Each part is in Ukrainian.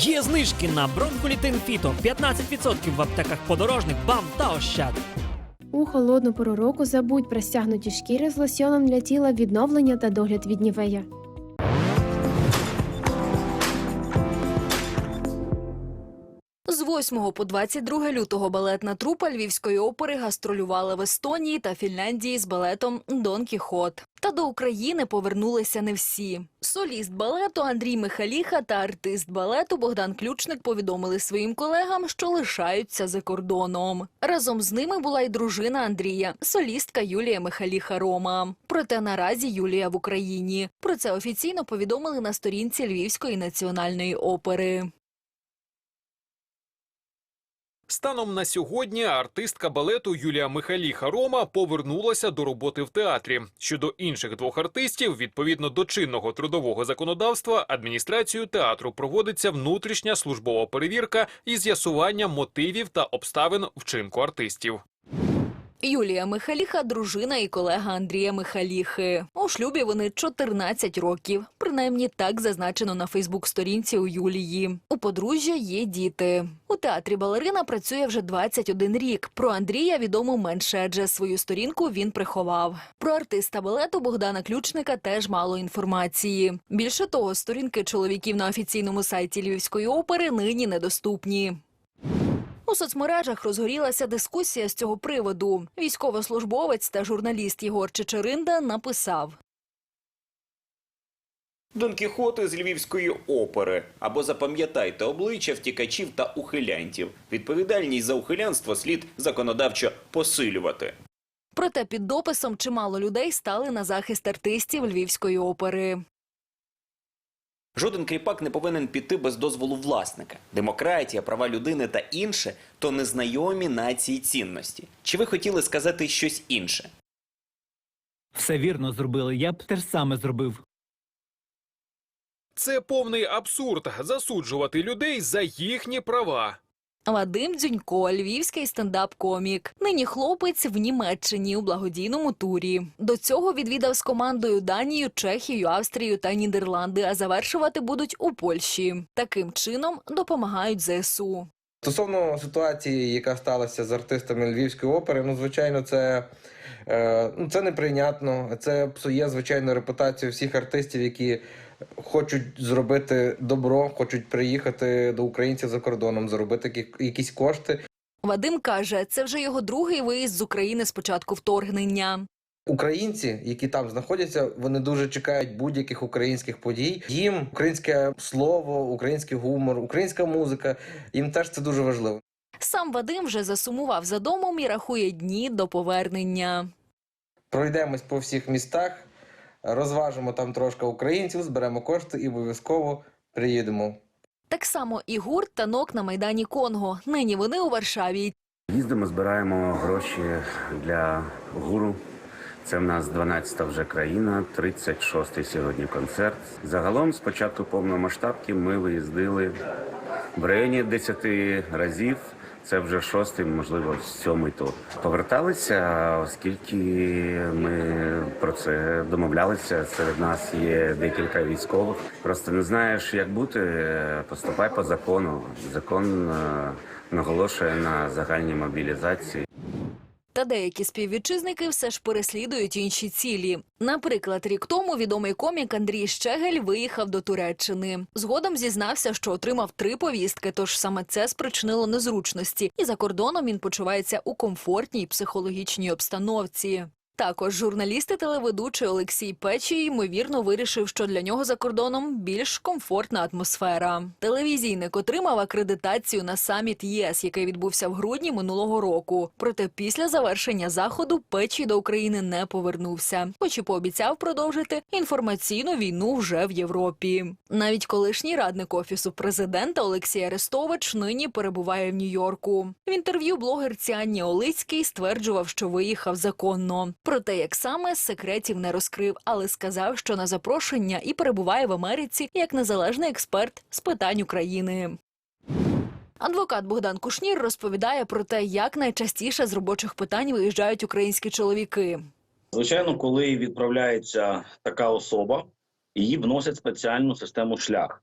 Є знижки на бронхолітин фіто 15% в аптеках подорожник, бам та ощад. У холодну пору року забудь про стягнуті шкіри з лосьоном для тіла відновлення та догляд від нівея. 8 по 22 лютого балетна трупа Львівської опери гастролювала в Естонії та Фінляндії з балетом Дон Кіхот. Та до України повернулися не всі. Соліст балету Андрій Михаліха та артист балету Богдан Ключник повідомили своїм колегам, що лишаються за кордоном. Разом з ними була й дружина Андрія, солістка Юлія Михаліха Рома. Проте наразі Юлія в Україні. Про це офіційно повідомили на сторінці Львівської національної опери. Станом на сьогодні артистка балету Юлія Михаліха Рома повернулася до роботи в театрі. Щодо інших двох артистів, відповідно до чинного трудового законодавства, адміністрацією театру проводиться внутрішня службова перевірка і з'ясування мотивів та обставин вчинку артистів. Юлія Михаліха – дружина і колега Андрія Михаліхи. У шлюбі вони 14 років. Принаймні так зазначено на Фейсбук-сторінці у Юлії. У подружжя є діти. У театрі балерина працює вже 21 рік. Про Андрія відомо менше, адже свою сторінку він приховав. Про артиста балету Богдана Ключника теж мало інформації. Більше того, сторінки чоловіків на офіційному сайті Львівської опери нині недоступні. У соцмережах розгорілася дискусія з цього приводу. Військовослужбовець та журналіст Єгор Чечеринда написав. Дон Кіхоти з Львівської опери. Або запам'ятайте обличчя втікачів та ухилянтів. Відповідальність за ухилянство слід законодавчо посилювати. Проте під дописом чимало людей стали на захист артистів Львівської опери. Жоден кріпак не повинен піти без дозволу власника. Демократія, права людини та інше то незнайомі нації цінності. Чи ви хотіли сказати щось інше? Все вірно зробили. Я б те ж саме зробив. Це повний абсурд засуджувати людей за їхні права. Вадим Дзюнько, львівський стендап-комік. Нині хлопець в Німеччині у благодійному турі. До цього відвідав з командою Данію, Чехію, Австрію та Нідерланди, а завершувати будуть у Польщі. Таким чином допомагають ЗСУ. Стосовно ситуації, яка сталася з артистами Львівської опери, ну звичайно, це, е, ну, це неприйнятно. Це псує звичайно репутацію всіх артистів, які хочуть зробити добро, хочуть приїхати до українців за кордоном, заробити які- якісь кошти. Вадим каже, це вже його другий виїзд з України з початку вторгнення. Українці, які там знаходяться, вони дуже чекають будь-яких українських подій. Їм українське слово, український гумор, українська музика. Їм теж це дуже важливо. Сам Вадим вже засумував за домом і рахує дні до повернення. Пройдемось по всіх містах, розважимо там трошки українців, зберемо кошти і обов'язково приїдемо. Так само і гурт танок на майдані Конго. Нині вони у Варшаві. Їздимо, збираємо гроші для гуру. Це в нас 12-та вже країна, 36-й сьогодні концерт. Загалом з початку повномасштабки ми виїздили в районі 10 разів. Це вже шостий, можливо, сьомий тур. Поверталися, оскільки ми про це домовлялися. Серед нас є декілька військових. Просто не знаєш, як бути. Поступай по закону. Закон е, наголошує на загальній мобілізації. Та деякі співвітчизники все ж переслідують інші цілі. Наприклад, рік тому відомий комік Андрій Щегель виїхав до Туреччини. Згодом зізнався, що отримав три повістки, тож саме це спричинило незручності, і за кордоном він почувається у комфортній психологічній обстановці. Також журналіст і телеведучий Олексій Печій ймовірно вирішив, що для нього за кордоном більш комфортна атмосфера. Телевізійник отримав акредитацію на саміт ЄС, який відбувся в грудні минулого року. Проте після завершення заходу Печій до України не повернувся, хоч і пообіцяв продовжити інформаційну війну вже в Європі. Навіть колишній радник офісу президента Олексій Арестович нині перебуває в Нью-Йорку. В інтерв'ю блогерці Анні Олицькій стверджував, що виїхав законно. Проте, як саме секретів не розкрив, але сказав, що на запрошення і перебуває в Америці як незалежний експерт з питань України. Адвокат Богдан Кушнір розповідає про те, як найчастіше з робочих питань виїжджають українські чоловіки. Звичайно, коли відправляється така особа, її вносять спеціальну систему шлях.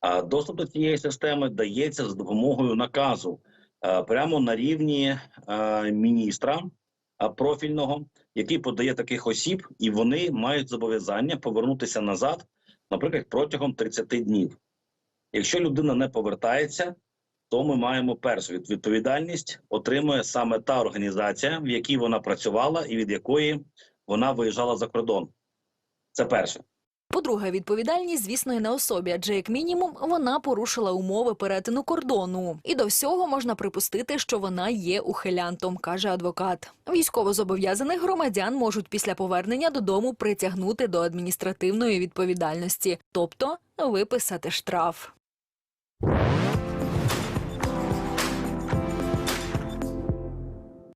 А доступ до цієї системи дається з допомогою наказу е, прямо на рівні е, міністра профільного, який подає таких осіб, і вони мають зобов'язання повернутися назад, наприклад, протягом 30 днів. Якщо людина не повертається, то ми маємо першу відповідальність отримує саме та організація, в якій вона працювала і від якої вона виїжджала за кордон. Це перше. По-друге, відповідальність, звісно, і на особі, адже як мінімум вона порушила умови перетину кордону. І до всього можна припустити, що вона є ухилянтом, каже адвокат. Військовозобов'язаних громадян можуть після повернення додому притягнути до адміністративної відповідальності, тобто виписати штраф.